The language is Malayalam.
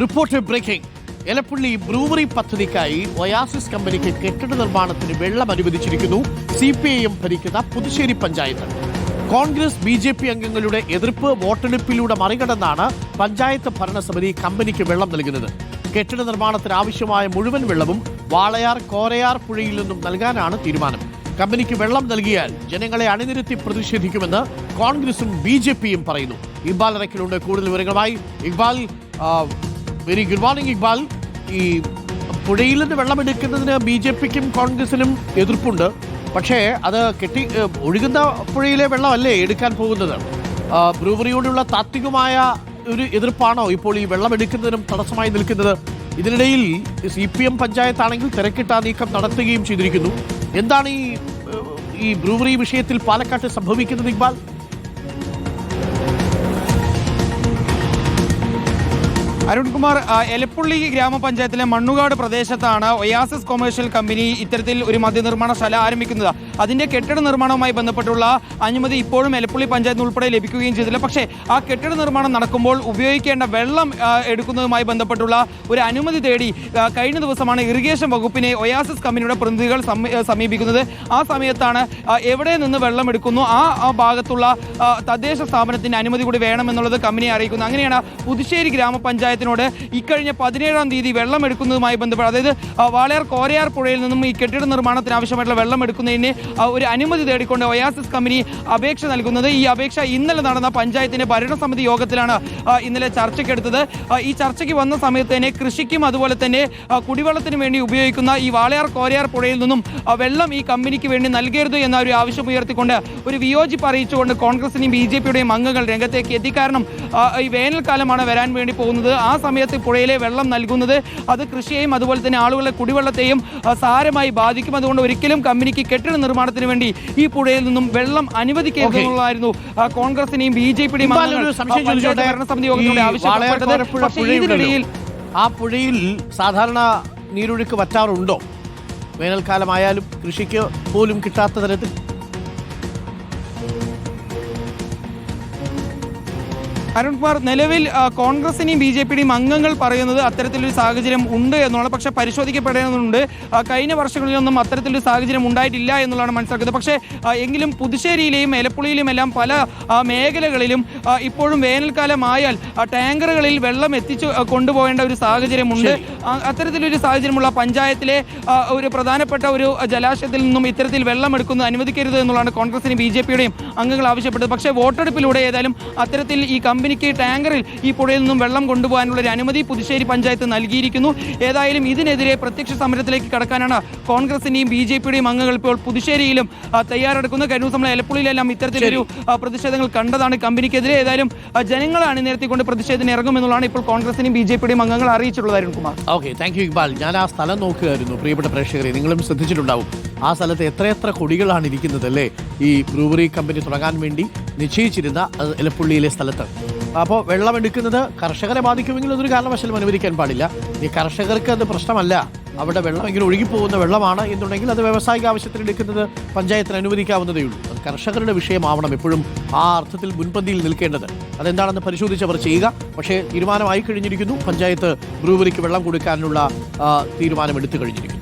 Report breaking. എലപ്പള്ളി ബ്രൂവറി പദ്ധതിക്കായി ഒയാസിസ് കമ്പനിക്ക് കെട്ടിട നിർമ്മാണത്തിന് വെള്ളം അനുവദിച്ചിരിക്കുന്നു. സി പി ഐ എം ഭരിക്കുന്ന Puthussery panchayat. Congress B J P അംഗങ്ങളുടെ എതിർപ്പ് വോട്ടെടുപ്പിലൂടെ മറികടന്നാണ് പഞ്ചായത്ത് ഭരണസമിതി കമ്പനിക്ക് വെള്ളം നൽകുന്നത്. കെട്ടിട നിർമ്മാണത്തിന് ആവശ്യമായ മുഴുവൻ വെള്ളവും വാളയാർ കോരയാർ പുഴയിൽ നിന്നും നൽകാനാണ് തീരുമാനം. കമ്പനിക്ക് വെള്ളം നൽകിയാൽ ജനങ്ങളെ അണിനിരത്തി പ്രതിഷേധിക്കുമെന്ന് കോൺഗ്രസും ബി ജെ പിയും പറയുന്നു. ഇക്ബാൽ ഇറക്കിലുണ്ട് കൂടുതൽ വിവരങ്ങളുമായി Iqbal very good morning Iqbal. ഈ പുഴയിൽ നിന്ന് വെള്ളം എടുക്കുന്നതിന് ബി ജെ പിക്കും കോൺഗ്രസിനും എതിർപ്പുണ്ട്. പക്ഷേ അത് കെട്ടി ഒഴുകുന്ന പുഴയിലെ വെള്ളമല്ലേ എടുക്കാൻ പോകുന്നത്? ബ്രൂവറിയോടുള്ള താത്വികമായ ഒരു എതിർപ്പാണോ ഇപ്പോൾ ഈ വെള്ളം എടുക്കുന്നതിനും തടസ്സമായി നിൽക്കുന്നത്? ഇതിനിടയിൽ സി പി എം പഞ്ചായത്താണെങ്കിൽ തിരക്കിട്ട നീക്കം നടത്തുകയും ചെയ്തിരിക്കുന്നു. എന്താണ് ഈ ഈ ബ്രൂവറി വിഷയത്തിൽ പാലക്കാട്ട് സംഭവിക്കുന്നത് ഇക്ബാൽ? അരുൺകുമാർ എലപ്പുള്ളി ഗ്രാമപഞ്ചായത്തിലെ മണ്ണുകാട് പ്രദേശത്താണ് ഒയാസിസ് കൊമേഴ്ഷ്യൽ കമ്പനി ഇത്തരത്തിൽ ഒരു മദ്യനിർമ്മാണശാല ആരംഭിക്കുന്നത്. അതിന്റെ കെട്ടിട നിർമ്മാണവുമായി ബന്ധപ്പെട്ടുള്ള അനുമതി ഇപ്പോഴും എലപ്പുള്ളി പഞ്ചായത്തിന് ഉൾപ്പെടെ ലഭിക്കുകയും ചെയ്തില്ല. പക്ഷേ ആ കെട്ടിട നിർമ്മാണം നടക്കുമ്പോൾ ഉപയോഗിക്കേണ്ട വെള്ളം എടുക്കുന്നതുമായി ബന്ധപ്പെട്ടുള്ള ഒരു അനുമതി തേടി കഴിഞ്ഞ ദിവസമാണ് ഇറിഗേഷൻ വകുപ്പിനെ ഒയാസിസ് കമ്പനിയുടെ പ്രതിനിധികൾ സമീപിക്കുന്നത്. ആ സമയത്താണ് എവിടെ നിന്ന് വെള്ളം എടുക്കുന്നു ആ ഭാഗത്തുള്ള തദ്ദേശ സ്ഥാപനത്തിന്റെ അനുമതി കൂടി വേണമെന്നുള്ളത് കമ്പനിയെ അറിയിക്കുന്നു. അങ്ങനെയാണ് പുതുശ്ശേരി ഗ്രാമപഞ്ചായത്തിനോട് ഇക്കഴിഞ്ഞ പതിനേഴാം തീയതി വെള്ളം എടുക്കുന്നതുമായി ബന്ധപ്പെട്ട് അതായത് വാളയാർ കോരയാർ പുഴയിൽ നിന്നും ഈ കെട്ടിട നിർമ്മാണത്തിന് ആവശ്യമായിട്ടുള്ള വെള്ളം എടുക്കുന്നതിന് ഒരു അനുമതി തേടിക്കൊണ്ട് ഒയാസിസ് കമ്പനി അപേക്ഷ നൽകുന്നത്. ഈ അപേക്ഷ ഇന്നലെ നടന്ന പഞ്ചായത്തിന്റെ ഭരണസമിതി യോഗത്തിലാണ് ഇന്നലെ ചർച്ചയ്ക്കെടുത്തത്. ഈ ചർച്ചയ്ക്ക് വന്ന സമയത്ത് തന്നെ കൃഷിക്കും അതുപോലെ തന്നെ കുടിവെള്ളത്തിന് വേണ്ടി ഉപയോഗിക്കുന്ന ഈ വാളയാർ കോരയാർ പുഴയിൽ നിന്നും വെള്ളം ഈ കമ്പനിക്ക് വേണ്ടി നൽകരുത് എന്ന ഒരു ആവശ്യം ഉയർത്തിക്കൊണ്ട് ഒരു വിയോജിപ്പ് അറിയിച്ചുകൊണ്ട് കോൺഗ്രസിനെയും ബി ജെ പിയുടെയും അംഗങ്ങൾ രംഗത്തേക്ക് എത്തി. കാരണം ഈ വേനൽക്കാലമാണ് വരാൻ വേണ്ടി പോകുന്നത്. സമയത്ത് പുഴയിലെ വെള്ളം നൽകുന്നത് അത് കൃഷിയെയും അതുപോലെ തന്നെ ആളുകളുടെ കുടിവെള്ളത്തെയും സാരമായി ബാധിക്കും. അതുകൊണ്ട് ഒരിക്കലും കമ്പനിക്ക് കെട്ടിട നിർമ്മാണത്തിന് വേണ്ടി ഈ പുഴയിൽ നിന്നും വെള്ളം അനുവദിക്കുന്നതായിരുന്നു ആ, കോൺഗ്രസിനെയും ബി ജെ പിയുടെയും? ഭരണസമിതി യോഗത്തിലൂടെ ആവശ്യപ്പെട്ടത് ഇതിനിടയിൽ ആ പുഴയിൽ സാധാരണ നീരൊഴുക്ക് വറ്റാറുണ്ടോ? വേനൽക്കാലമായാലും കൃഷിക്ക് പോലും കിട്ടാത്ത തരത്തിൽ അരുൺകുമാർ നിലവിൽ കോൺഗ്രസിനെയും ബി ജെ പിയുടെയും അംഗങ്ങൾ പറയുന്നത് അത്തരത്തിലൊരു സാഹചര്യം ഉണ്ട് എന്നുള്ളത് പക്ഷേ പരിശോധിക്കപ്പെടേണ്ടതുണ്ട്. കഴിഞ്ഞ വർഷങ്ങളിലൊന്നും അത്തരത്തിലൊരു സാഹചര്യം ഉണ്ടായിട്ടില്ല എന്നുള്ളതാണ് മനസ്സിലാക്കുന്നത്. പക്ഷേ എങ്കിലും പുതുശ്ശേരിയിലെയും എലപ്പുള്ളിയിലും എല്ലാം പല മേഖലകളിലും ഇപ്പോഴും വേനൽക്കാലമായാൽ ടാങ്കറുകളിൽ വെള്ളം എത്തിച്ചു കൊണ്ടുപോകേണ്ട ഒരു സാഹചര്യമുണ്ട്. അത്തരത്തിലൊരു സാഹചര്യമുള്ള പഞ്ചായത്തിലെ ഒരു പ്രധാനപ്പെട്ട ഒരു ജലാശയത്തിൽ നിന്നും ഇത്തരത്തിൽ വെള്ളം എടുക്കുന്നത് അനുവദിക്കരുത് എന്നുള്ളതാണ് കോൺഗ്രസിനും ബി ജെ പിയുടെയും അംഗങ്ങൾ ആവശ്യപ്പെട്ടത്. പക്ഷേ വോട്ടെടുപ്പിലൂടെ ഏതായാലും അത്തരത്തിൽ ഈ കമ്പനിക്ക് ടാങ്കറിൽ ഈ പുഴയിൽ നിന്നും വെള്ളം കൊണ്ടുപോകാനുള്ള ഒരു അനുമതി പുതുശ്ശേരി പഞ്ചായത്ത് നൽകിയിരിക്കുന്നു. ഏതായാലും ഇതിനെതിരെ പ്രത്യക്ഷ സമരത്തിലേക്ക് കടക്കാനാണ് കോൺഗ്രസിന്റെയും ബി ജെ പിയുടെയും അംഗങ്ങൾ ഇപ്പോൾ പുതുശ്ശേരിയിലും തയ്യാറെടുക്കുന്നത് കഴിഞ്ഞ ദിവസം നമ്മൾ എലപ്പുള്ളിയിലെല്ലാം ഇത്തരത്തിലൊരു പ്രതിഷേധങ്ങൾ കണ്ടതാണ് കമ്പനിക്കെതിരെ. ഏതായാലും ജനങ്ങളാണ് ജനങ്ങളെ അണിനിരത്തിക്കൊണ്ട് പ്രതിഷേധത്തിന് ഇറങ്ങുമെന്നുള്ളതാണ് ഇപ്പോൾ കോൺഗ്രസിന്റെയും ബി ജെ പിയുടെയും അംഗങ്ങൾ അറിയിച്ചിട്ടുള്ളത് Arunkumar okay thank you Iqbal. ഞാൻ ആ സ്ഥലം നോക്കുകയായിരുന്നു പ്രിയപ്പെട്ട പ്രേക്ഷകരെ. നിങ്ങളും ശ്രദ്ധിച്ചിട്ടുണ്ടാവും ആ സ്ഥലത്ത് എത്രയെത്ര കൊടികളാണ് ഇരിക്കുന്നത് അല്ലേ? ഈ ബ്രൂവറി കമ്പനി തുടങ്ങാൻ വേണ്ടി നിശ്ചയിച്ചിരുന്ന എലപ്പുള്ളിയിലെ സ്ഥലത്ത്. അപ്പോൾ വെള്ളം എടുക്കുന്നത് കർഷകരെ ബാധിക്കുമെങ്കിൽ അതൊരു കാരണവശാലും അനുവദിക്കാൻ പാടില്ല. ഈ കർഷകർക്ക് അത് പ്രശ്നമല്ല. അവിടെ വെള്ളം ഇങ്ങനെ ഒഴുകിപ്പോകുന്ന വെള്ളമാണ് എന്നുണ്ടെങ്കിൽ അത് വ്യാവസായിക ആവശ്യത്തിന് എടുക്കുന്നത് പഞ്ചായത്തിന് അനുവദിക്കാവുന്നതേ ഉള്ളൂ. അത് കർഷകരുടെ വിഷയമാവണം എപ്പോഴും ആ അർത്ഥത്തിൽ മുൻപന്തിയിൽ നിൽക്കേണ്ടത്. അതെന്താണെന്ന് പരിശോധിച്ച് അവർ ചെയ്യുക. പക്ഷേ തീരുമാനമായി കഴിഞ്ഞിരിക്കുന്നു. പഞ്ചായത്ത് ബ്രൂവറിക്ക് വെള്ളം കൊടുക്കാനുള്ള തീരുമാനം എടുത്തു കഴിഞ്ഞിരിക്കുന്നു.